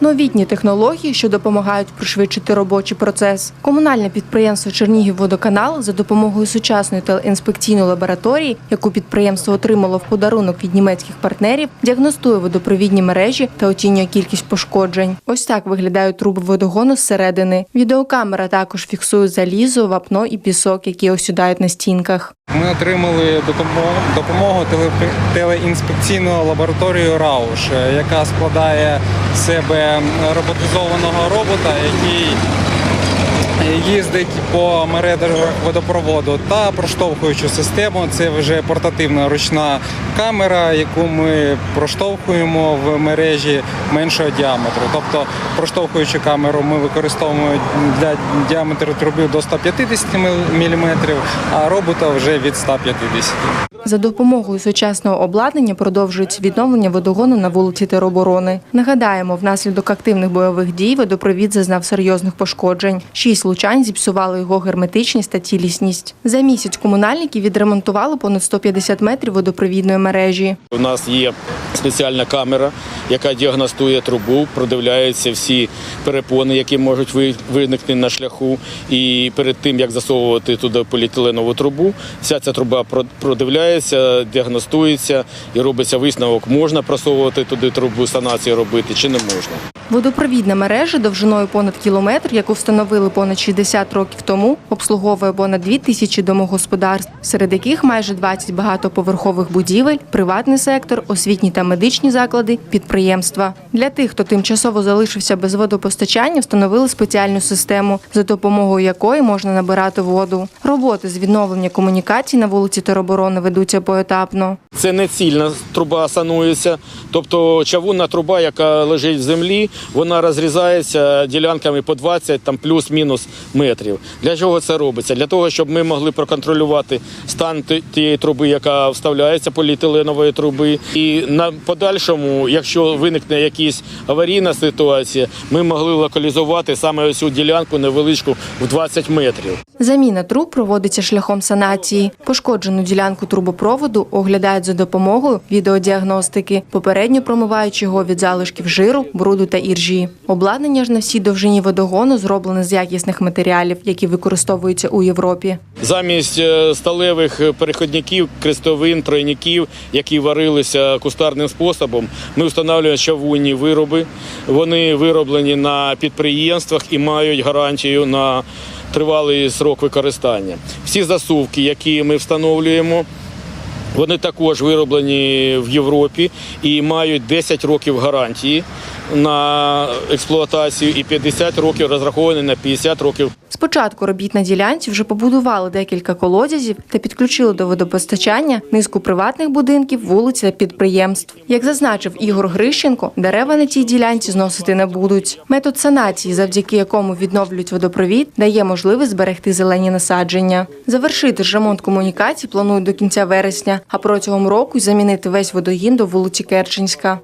Новітні технології, що допомагають пришвидшити робочий процес. Комунальне підприємство Чернігівводоканал за допомогою сучасної телеінспекційної лабораторії, яку підприємство отримало в подарунок від німецьких партнерів, діагностує водопровідні мережі та оцінює кількість пошкоджень. Ось так виглядають труби водогону зсередини. Відеокамера також фіксує залізо, вапно і пісок, які осідають на стінках. Ми отримали допомогу, допомогу теле- телеінспекційної лабораторії Рауш, е, яка складає себе роботизованого робота, який їздить по мережах водопроводу та проштовхуючу систему. Це вже портативна ручна камера, яку ми проштовхуємо в мережі меншого діаметру. Тобто проштовхуючу камеру ми використовуємо для діаметру труби до 150 мм, а робота вже від 150 За допомогою сучасного обладнання продовжується відновлення водогону на вулиці Тероборони. Нагадаємо, внаслідок активних бойових дій водопровід зазнав серйозних пошкоджень. Шість лучань зіпсували його герметичність та цілісність. За місяць комунальники відремонтували понад 150 метрів водопровідної мережі. У нас є спеціальна камера, яка діагностує трубу, продивляються всі перепони, які можуть ви- виникнути на шляху. І перед тим як засовувати туди поліетиленову трубу, вся ця труба про- продивляється, діагностується і робиться висновок, можна просовувати туди трубу, санацію робити чи не можна. Водопровідна мережа довжиною понад кілометр, яку встановили понад 60 років тому, обслуговує понад 2 тисячі домогосподарств, серед яких майже 20 багатоповерхових будівель, приватний сектор, освітні та медичні заклади, підприємства. Для тих, хто тимчасово залишився без водопостачання, встановили спеціальну систему, за допомогою якої можна набирати воду. Роботи з відновлення комунікацій на вулиці Тероборони ведуться поетапно. Це не цільна труба санується, тобто чавунна труба, яка лежить в землі, вона розрізається ділянками по 20 там плюс-мінус метрів. Для чого це робиться? Для того, щоб ми могли проконтролювати стан тієї труби, яка вставляється поліетиленової труби, і на подальшому, якщо виникне якась аварійна ситуація, ми могли локалізувати саме цю ділянку невеличку в 20 метрів. Заміна труб проводиться шляхом санації. Пошкоджену ділянку трубопроводу оглядають за допомогою відеодіагностики, попередньо промиваючи його від залишків жиру, бруду та іржі. Обладнання ж на всій довжині водогону зроблене з якісних матеріалів, які використовуються у Європі. Замість е, сталевих переходників, крестовин, тройників, які варилися кустарним способом, ми встановлюємо чавунні вироби. Вони вироблені на підприємствах і мають гарантію на тривалий срок використання. Всі засувки, які ми встановлюємо, вони також вироблені в Європі і мають 10 років гарантії на експлуатацію і 50 років розраховані на 50 років Спочатку робіт на ділянці вже побудували декілька колодязів та підключили до водопостачання низку приватних будинків, вулиць та підприємств. Як зазначив Ігор Грищенко, дерева на цій ділянці зносити не будуть. Метод санації, завдяки якому відновлюють водопровід, дає можливість зберегти зелені насадження. Завершити ж ремонт комунікацій планують до кінця вересня, а протягом року замінити весь водогін до вулиці Керченська.